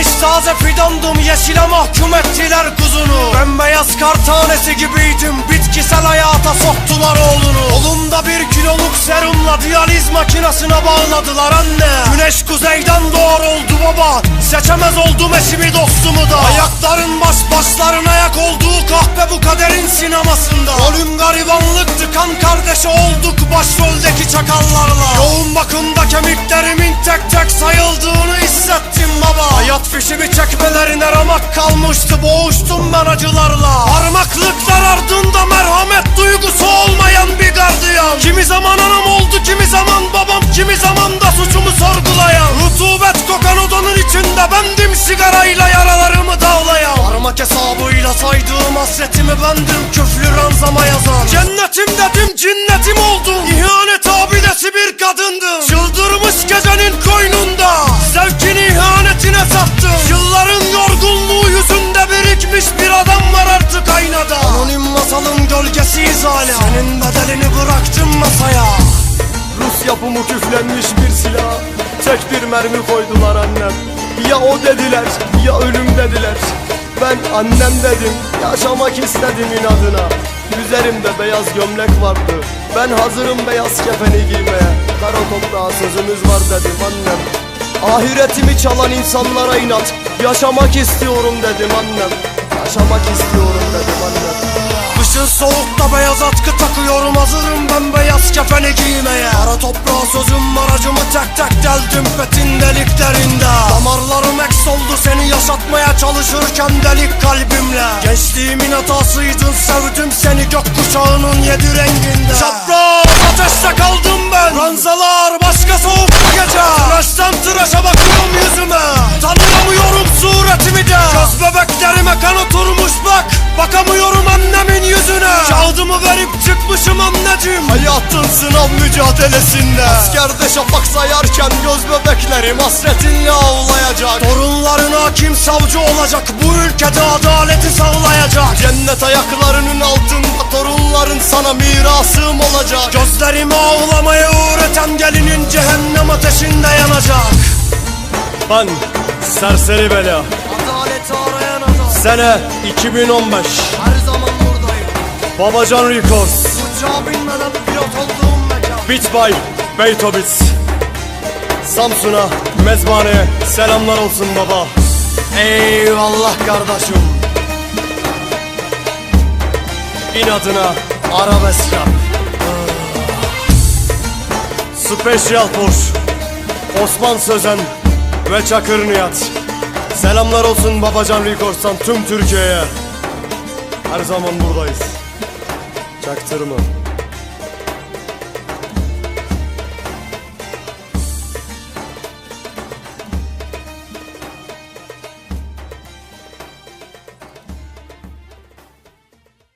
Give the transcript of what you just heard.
Ekilmiş taze fidandım yeşile mahkum ettiler kuzunu. Bembeyaz kar tanesi gibiydim bitkisel hayata soktular oğlunu. Kolumda bir kiloluk serumla diyaliz makinesine bağladılar anne. Güneş kuzeyden doğar oldu baba Seçemez oldum eşimi dostumu da. Ayakların baş başların ayak olduğu kahpe bu kaderin sinemasında. Rolüm garibanlıktı kan kardeşi olduk başroldeki çakallarla. Yoğun bakımda kemiklerimin tek tek sayıldığını çekmelerine ramak kalmıştı boğuştum ben acılarla. Parmaklıklar ardında merhamet duygusu olmayan bir gardiyan. Kimi zaman anam oldu kimi zaman babam kimi zaman da suçumu sorgulayan. Rutubet kokan odanın içinde bendim sigarayla yaralarımı dağlayan. Parmak hesabıyla saydığım hasretimi bendim küflü ranzama yazan. Cennetim gölgesiyiz hala Senin bedelini bıraktım masaya. Rus yapımı küflenmiş bir silah. Tek bir mermi koydular annem. Ya o dediler ya ölüm dediler. Ben annem dedim yaşamak istedim inadına. Üzerimde beyaz gömlek vardı. Ben hazırım beyaz kefeni giymeye. Kara toprağa sözümüz var dedim annem. Ahiretimi çalan insanlara inat. Yaşamak istiyorum dedim annem. Yaşamak istiyorum dedim annem Kışın soğukta beyaz atkı takıyorum Hazırım ben beyaz kefeni giymeye. Kara toprağa sözüm var acımı tek tek deldim petin deliklerinde. Damarlarım eks oldu seni yaşatmaya çalışırken delik kalbimle. Gençliğimin hatasıydın sevdim seni gökkuşağının yedi renginde. Çapraz ateşte kaldım ben Ranzalar başka soğuk bu gece. Tıraştan tıraşa bakıyorum yüzüme Tanıyamıyorum suretimi de. Göz bebeklerime kan oturmuş bak Bakamıyorum çıkmışım anneciğim. Hayatın sınav mücadelesinde. Askerde şafak sayarken göz bebeklerim hasretinle ağlayacak Torunların hakim savcı olacak? Bu ülkede adaleti sağlayacak. Cennet ayaklarının altında torunların sana mirasım olacak. Gözlerimi ağlamaya öğreten gelinin cehennem ateşinde yanacak. Ben serseri bela. Adaleti arayan adam. Sene 2015 Her zaman buradayım. Babacan Records Uçağa binmeden pilot olduğum mekan by Beytobits Samsun'a, mezbaneye selamlar olsun baba. Eyvallah kardeşim. İnadına arabesk yap Special Porsche. Osman Sözen ve Çakır Nihat. Selamlar olsun Babacan Records'tan tüm Türkiye'ye. Her zaman buradayız çaktırma.